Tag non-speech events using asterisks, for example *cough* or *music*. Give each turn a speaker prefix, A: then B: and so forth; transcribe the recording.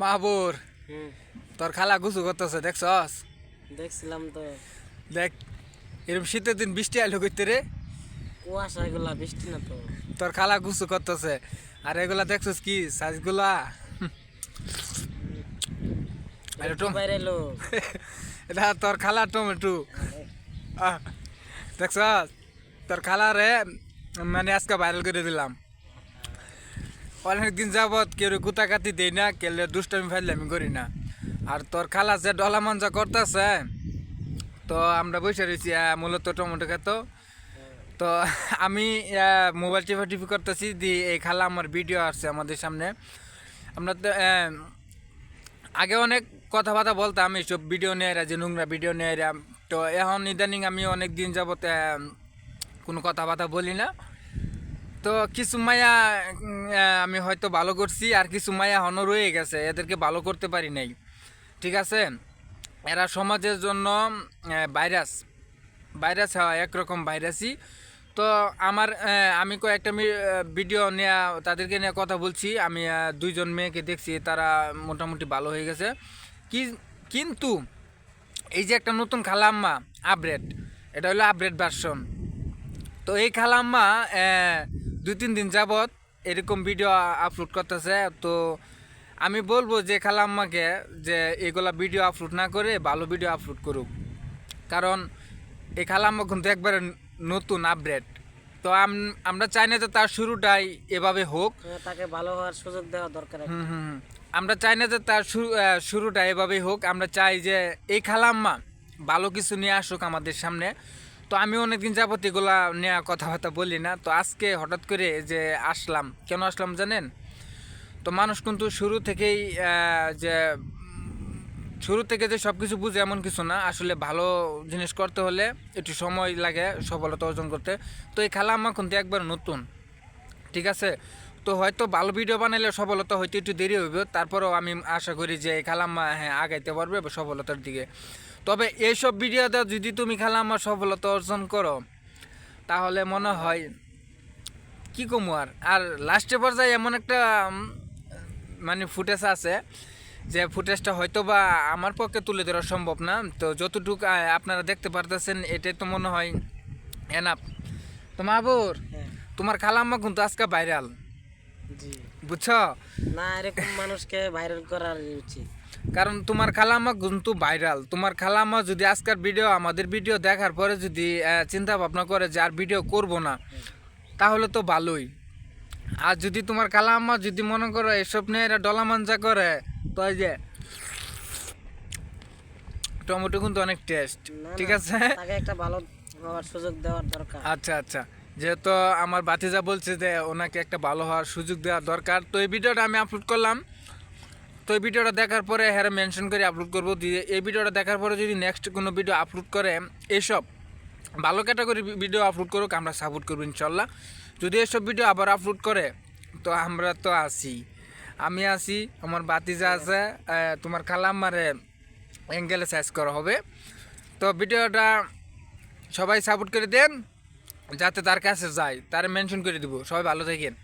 A: মাহবুর তোর খালা গুছু করতেছে দেখছস?
B: দেখছিলাম তো।
A: দেখ এরকম শীতের দিন বৃষ্টি আইলো করতে রে।
B: কুয়াশা এগুলা বৃষ্টি না তো।
A: তোর খালা গুছু করতেছে আর এগুলা দেখছস কি সাইজগুলা? *laughs* এটা তোর খালা টমেটো। দেখছস? তোর খালা রে মানে আজকে ভাইরাল করে দিলাম। অনেকদিন যাবৎ কেউ কুতাকাতি দেই না কেলে দুষ্টামি ফাইলে আমি করি না। আর তোর খালা যে ডলা মঞ্জা করতেছে, তো আমরা বসে রয়েছি মূলত টমেটো খেত। তো আমি মোবাইল টিপা টিপি করতেছি, দি এই খালা আমার ভিডিও আসছে আমাদের সামনে। আমরা তো আগে অনেক কথাবার্তা বলতাম, এইসব ভিডিও নিয়ে যে নোংরা ভিডিও নিয়ে তো এখন ইদানিং আমি অনেক দিন যাবত কোনো কথাবার্তা বলি না। তো কিছু মায়া আমি হয়তো ভালো করছি আর কিছু মায়া হন রয়ে গেছে, এদেরকে ভালো করতে পারি নাই। ঠিক আছে? এরা সমাজের জন্য ভাইরাস ভাইরাস হওয়া একরকম ভাইরাসই তো আমার আমি কয়েকটা ভিডিও নিয়ে, তাদেরকে নিয়ে কথা বলছি। আমি দুইজন মেয়েকে দেখছি, তারা মোটামুটি ভালো হয়ে গেছে। কি, কিন্তু এই যে একটা নতুন খালাম্মা আপডেট এটা হলো আপডেট ভার্সন তো এই খালাম্মা দুই তিন দিন যাবৎ এরকম ভিডিও আপলোড করতেছে। তো আমি বলব যে খালাম্মাকে যে এগুলা ভিডিও আপলোড না করে ভালো ভিডিও আপলোড করুক। কারণ এই খালাম্মা কিন্তু একবারে নতুন আপডেট তো আমরা চাই না যে তার শুরুটাই এভাবে হোক।
B: তাকে ভালো হওয়ার সুযোগ দেওয়া দরকার
A: হুম হুম হুম। আমরা চাই না যে তার শুরু শুরুটা এভাবেই হোক। আমরা চাই যে এই খালাম্মা ভালো কিছু নিয়ে আসুক আমাদের সামনে। তো আমি অনেকদিন যাবত এগুলা নিয়ে কথাবার্তা বলি না। তো আজকে হঠাৎ করে যে আসলাম, কেন আসলাম জানেন? তো মানুষ কিন্তু শুরু থেকেই যে শুরু থেকে যে সব কিছু বুঝে এমন কিছু না। আসলে ভালো জিনিস করতে হলে একটু সময় লাগে সফলতা অর্জন করতে। তো এই খালাম্মা কিন্তু একবার নতুন, ঠিক আছে? তো হয়তো ভালো ভিডিও বানাইলে সফলতা হয়তো একটু দেরি হইবে। তারপরেও আমি আশা করি যে এই খালাম্মা হ্যাঁ আগাইতে পারবে সফলতার দিকে। তবে এইসব ভিডিওতে যদি তুমি খালাম্মা সফলতা অর্জন করো তাহলে মনে হয় কি কমু আর? আর লাস্টে পর্যায়ে এমন একটা মানে ফুটেজ আছে যে ফুটেজটা হয়তো বা আমার পক্ষে তুলে ধরা সম্ভব না। তো যতটুকু আপনারা দেখতে পারতেছেন এটাই তো মনে হয় এনাফ তো মাহবুর
B: হ্যাঁ।
A: তোমার খালাম্মা কিন্তু আজকে ভাইরাল
B: জি।
A: বুঝছ?
B: না এরকম মানুষকে ভাইরাল করার উচিত।
A: কারণ তোমার খালাম্মা কিন্তু ভাইরাল তোমার খালাম্মা যদি আজকের ভিডিও আমাদের ভিডিও দেখার পরে যদি চিন্তা ভাবনা করে যে আর ভিডিও করব না তাহলে তো ভালোই। আর যদি তোমার খালাম্মা যদি মনে করো এসব নিয়ে এরা ডলামাঞ্জা করে তো এই যে টমেটো কিন্তু অনেক টেস্ট ঠিক আছে?
B: একটা ভালো হওয়ার সুযোগ দেওয়ার দরকার।
A: আচ্ছা আচ্ছা। যেহেতু আমার বাতিজা বলছে যে ওনাকে একটা ভালো হওয়ার সুযোগ দেওয়া দরকার তো এই ভিডিওটা আমি আপলোড করলাম। তো এই ভিডিওটা দেখার পরে হ্যাঁ মেনশন করে আপলোড করব। দিয়ে এই ভিডিওটা দেখার পরে যদি নেক্সট কোনো ভিডিও আপলোড করে এইসব ভালো ক্যাটাগরি ভিডিও আপলোড করুক, আমরা সাপোর্ট করব ইনশাল্লাহ। যদি এসব ভিডিও আবার আপলোড করে, তো আমরা তো আসি আমি আসি আমার বাতিজা আছে তোমার খালাম্মারে অ্যাঙ্গেলে সাইজ করা হবে। তো ভিডিওটা সবাই সাপোর্ট করে দেন, যাতে তার কাছে যায়। তার মেনশন করে দিব। সবাই ভালো থাকেন।